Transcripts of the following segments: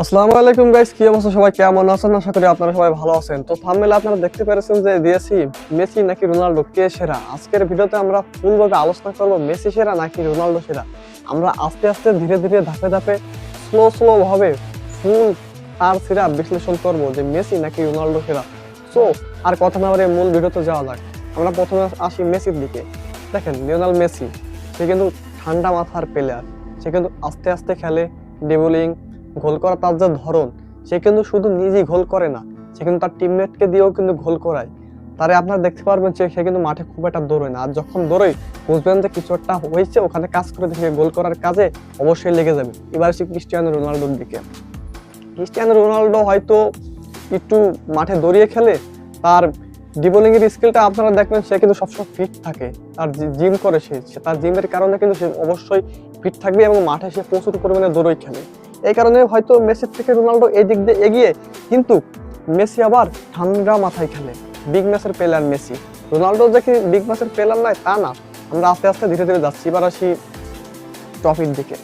আসসালামু আলাইকুম গাইস কি অবস্থা? সবাই কেমন আছেন? আশা করি আপনারা সবাই ভালো আছেন। তো থাম্বনেলে আপনারা দেখতে পেরেছেন যে দিয়েছি মেসি নাকি রোনাল্ডো কে সেরা? আজকের ভিডিওতে আমরা ফুলভাবে আলোচনা করব মেসি সেরা নাকি রোনাল্ডো সেরা। আমরা আস্তে আস্তে ধীরে ধীরে ধাপে ধাপে স্লো স্লো ভাবে ফুল তার সেরা বিশ্লেষণ করব যে মেসি নাকি রোনাল্ডো সেরা। সো আর কথা না বলে মূল ভিডিওতে যাওয়া যাক। আমরা প্রথমে আসি মেসির দিকে। দেখেন, লিওনাল মেসি, সে কিন্তু ঠান্ডা মাথার প্লেয়ার সে কিন্তু আস্তে আস্তে খেলে ডেবলিং গোল করা তার যে ধরন, সে কিন্তু শুধু নিজেই গোল করে না, সে কিন্তু তার টিমমেটকে দিয়েও কিন্তু গোল করায়। তারে আপনারা দেখতে পারবেন যে সে কিন্তু মাঠে খুব একটা দৌড়য় না। আর যখন দৌড়ই বুঝবেন যে কিছু একটা হয়েছে, ওখানে কাজ করে দেখে গোল করার কাজে অবশ্যই লেগে যাবে। এবার সে ক্রিস্টিয়ানো রোনাল্ডোর দিকে। ক্রিস্টিয়ানো রোনাল্ডো হয়তো একটু মাঠে দৌড়িয়ে খেলে, তার ডিবলিং এর স্কিলটা আপনারা দেখবেন সে কিন্তু সবসময় ফিট থাকে। তার জিম করে সে তার জিমের কারণে কিন্তু সে অবশ্যই ফিট থাকবে এবং মাঠে সে প্রচুর পরিমাণে দৌড়ই খেলে। এই কারণে হয়তো মেসির থেকে রোনাল্ডো এই দিক দিয়ে এগিয়ে, কিন্তু মেসি আবার ঠান্ডা মাথায় খেলে। বিগ ম্যাচের প্লেয়ার মেসি। রোনাল্ডো কি বিগ ম্যাচের প্লেয়ার নয়, তা না। আমরা আস্তে আস্তে ধীরে ধীরে যাচ্ছি, এবার আসি ট্রফির দিকে।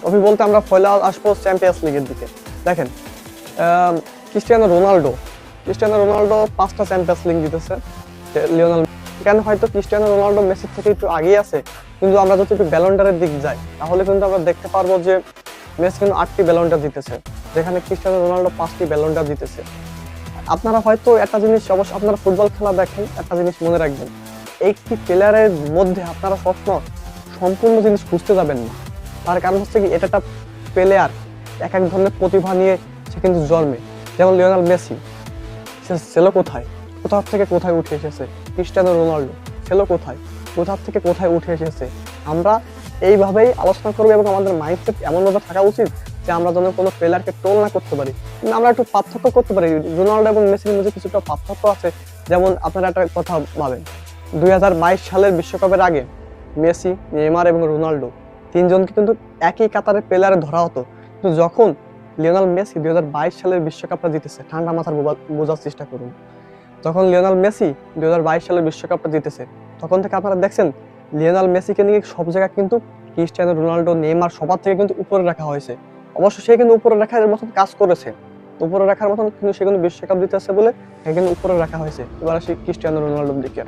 ট্রফি বলতে আমরা ফয়লা আসব চ্যাম্পিয়ন্স লিগের দিকে। দেখেন ক্রিস্টিয়ানো রোনাল্ডো। ক্রিস্টিয়ানো রোনাল্ডো পাঁচটা চ্যাম্পিয়ন্স লিগ জিতেছে লিওনেল কেন হয়তো ক্রিস্টিয়ানো রোনাল্ডো মেসির থেকে একটু আগিয়ে আছে, কিন্তু আমরা যদি একটু ব্যালন্ডারের দিক যাই, তাহলে কিন্তু আমরা দেখতে পারব যে মেসি কিন্তু আটটি ব্যালন্ডার জিতেছে, যেখানে ক্রিস্টিয়ানো রোনাল্ডো পাঁচটি ব্যালন্ডার জিতেছে। আপনারা হয়তো একটা জিনিস অবশ্য আপনারা ফুটবল খেলা দেখেন, একটা জিনিস মনে রাখবেন, একটি প্লেয়ারের মধ্যে আপনারা সবসময় সম্পূর্ণ জিনিস খুঁজতে যাবেন না। তার কারণ হচ্ছে কি, এটা একটা প্লেয়ার এক এক ধরনের প্রতিভা নিয়ে সে কিন্তু জন্মে। যেমন লিওনাল মেসি সে ছেলে কোথায়? কোথা থেকে কোথায় উঠে এসেছে? ক্রিস্টিয়ানো রোনাল্ডো ছেলে কোথায়? কোথা থেকে কোথায় উঠে এসেছে? আমরা এইভাবেই আলোচনা করব এবং আমাদের মাইন্ডসেট এমনভাবে থাকা উচিত যে আমরা যেন কোনো প্লেয়ারকে টোল না করতে পারি। আমরা একটু পার্থক্য করতে পারি। রোনাল্ডো এবং মেসির মধ্যে কিছুটা পার্থক্য আছে। যেমন আপনারা একটা কথা ভাবেন, দুই সালের বিশ্বকাপের আগে মেসি, নেইমার এবং রোনাল্ডো তিনজনকে কিন্তু একই কাতারে প্লেয়ারে ধরা হতো। কিন্তু যখন লিওনাল মেসি দুই হাজার বাইশ সালের বিশ্বকাপটা জিতেছে, ঠান্ডা মাথার বোঝার চেষ্টা করুন। যখন লিওনাল মেসি দুই হাজার বাইশ সালের বিশ্বকাপটা জিতেছে, তখন থেকে আপনারা দেখছেন লিওনাল মেসিকে নিয়ে সব জায়গায় কিন্তু ক্রিস্টিয়ানো রোনাল্ডো নেমার সবার থেকে কিন্তু উপরে রাখা হয়েছে। অবশ্য সে কিন্তু উপরে রাখার মতন কাজ করেছে। উপরে রাখার মতন কিন্তু সে কিন্তু বিশ্বকাপ জিতেছে বলে তাকে কিন্তু উপরে রাখা হয়েছে। এবার আসি ক্রিস্টিয়ানো রোনাল্ডোর দিকে।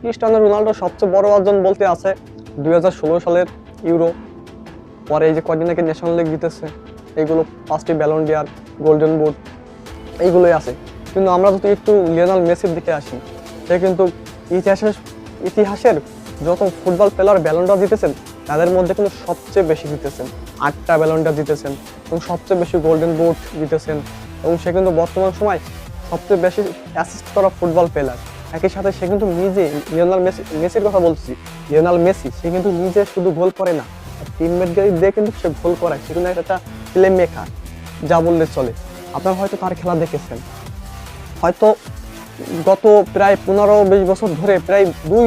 ক্রিস্টিয়ানো রোনাল্ডো সবচেয়ে বড় অর্জন বলতে আছে দু হাজার ষোলো সালের ইউরো। পরে এই যে কদিন আগে ন্যাশনাল লিগ জিতেছে এইগুলো পাঁচটি ব্যালন ডিয়ার গোল্ডেন বুট এইগুলোই আছে। কিন্তু আমরা যদি একটু লিওনাল মেসির দিকে আসি, সে কিন্তু ইতিহাসের ইতিহাসের যত ফুটবল প্লেয়ার ব্যালন্ডার জিতেছেন, তাদের মধ্যে কিন্তু সবচেয়ে বেশি জিতেছেন। আটটা ব্যালন্ডার জিতেছেন এবং সবচেয়ে বেশি গোল্ডেন বুট জিতেছেন এবং সে কিন্তু বর্তমান সময় সবচেয়ে বেশি অ্যাসিস্ট করা ফুটবল প্লেয়ার। একই সাথে সে কিন্তু নিজে লিওনাল মেসি মেসির কথা বলছি লিওনাল মেসি সে কিন্তু নিজে শুধু গোল করে না টিমমেট দিয়ে কিন্তু সে গোল করায়। সে কিন্তু একটা প্লে মেকার যা বললে চলে। আপনারা হয়তো তার খেলা দেখেছেন। হয়তো গত প্রায় পনেরো বিশ বছর ধরে প্রায় দুই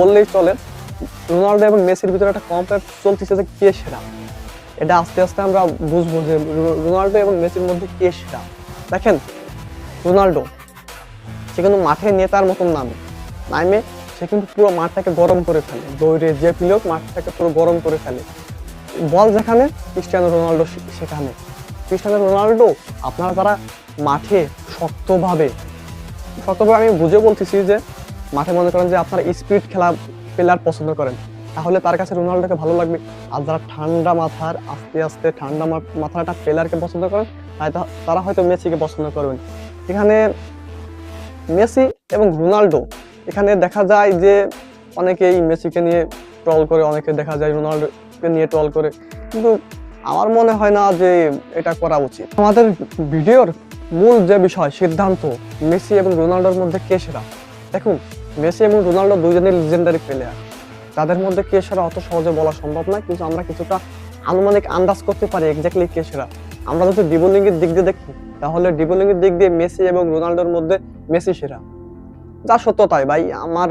বললেই চলে। রোনাল্ডো এবং মেসির ভিতরে একটা কম্পেয়ার চলতেছে যে কে সেরা। এটা আস্তে আস্তে আমরা বুঝব যে রোনাল্ডো এবং মেসির মধ্যে কে সেরা। দেখেন, রোনাল্ডো, সে কিন্তু মাঠে নেতার মতন নামে। নামে, সে কিন্তু পুরো মাঠটাকে গরম করে ফেলে। দৌড়ে যে প্লেয়ার মাঠটাকে পুরো গরম করে ফেলে। বল যেখানে, ক্রিস্টিয়ানো রোনাল্ডো সেখানে। ক্রিস্টিয়ানো রোনাল্ডো, আপনারা যারা মাঠে শক্তভাবে শক্তভাবে আমি বুঝে বলতেছি যে মাঠে মনে করেন যে আপনারা স্পিড খেলা প্লেয়ার পছন্দ করেন, তাহলে তার কাছে রোনাল্ডোকে ভালো লাগবে। আর যারা ঠান্ডা মাথার, আস্তে আস্তে ঠান্ডা মাথার একটা প্লেয়ারকে পছন্দ করেন, তাই তারা হয়তো মেসিকে পছন্দ করবেন। এখানে মেসি এবং রোনাল্ডো, এখানে দেখা যায় যে অনেকেই মেসিকে নিয়ে ট্রল করে, অনেকে দেখা যায় রোনাল্ডোকে নিয়ে ট্রল করে। কিন্তু আমার মনে হয় না যে এটা করা উচিত। আমাদের ভিডিওর মূল যে বিষয়, সিদ্ধান্ত, মেসি এবং রোনাল্ডোর মধ্যে কে সেরা? দেখুন, মেসি এবং রোনাল্ডো দুজনেই লিজেন্ডারি প্লেয়ার তাদের মধ্যে কে সেরা অত সহজে বলা সম্ভব নয়, কিন্তু আমরা কিছুটা আনুমানিক আন্দাজ করতে পারি এক্স্যাক্টলি কে সেরা। আমরা যদি ডিবোলিং এর দিক দিয়ে দেখি, তাহলে ডিবোলিং এর দিক দিয়ে মেসি এবং রোনাল্ডোর মধ্যে মেসি সেরা। যা সত্য তাই ভাই, আমার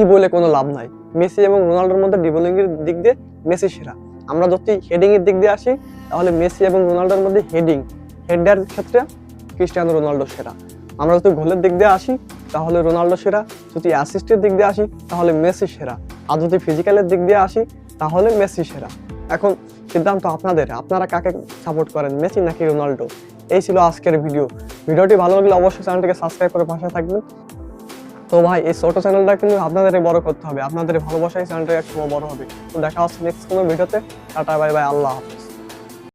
ই বলে কোনো লাভ নাই। মেসি এবং রোনাল্ডোর মধ্যে ডিবোলিং এর দিক দিয়ে মেসি সেরা। আমরা যদি হেডিংয়ের দিক দিয়ে আসি, তাহলে মেসি এবং রোনাল্ডোর মধ্যে হেডিং হেডার ক্ষেত্রে ক্রিস্টিয়ানো রোনাল্ডো সেরা। আমরা যদি গোলের দিক দিয়ে আসি তাহলে রোনাল্ডো সেরা। যদি অ্যাসিস্টের দিক দিয়ে আসি, তাহলে মেসি সেরা। আর যদি ফিজিক্যালের দিক দিয়ে আসি, তাহলে মেসি সেরা। এখন সিদ্ধান্ত আপনাদের, আপনারা কাকে সাপোর্ট করেন, মেসি নাকি রোনাল্ডো এই ছিল আজকের ভিডিও ভিডিওটি ভালো লাগলে অবশ্যই চ্যানেলটিকে সাবস্ক্রাইব করে পাশে থাকবেন। তো ভাই, এই ছোটো চ্যানেলটা কিন্তু আপনাদেরই বড় করতে হবে। আপনাদের ভালোবাসায় চ্যানেলটা একসময় বড় হবে। তো দেখা হচ্ছে নেক্সট কোনো ভিডিওতে টাটা বাই বাই আল্লাহ হাফিজ।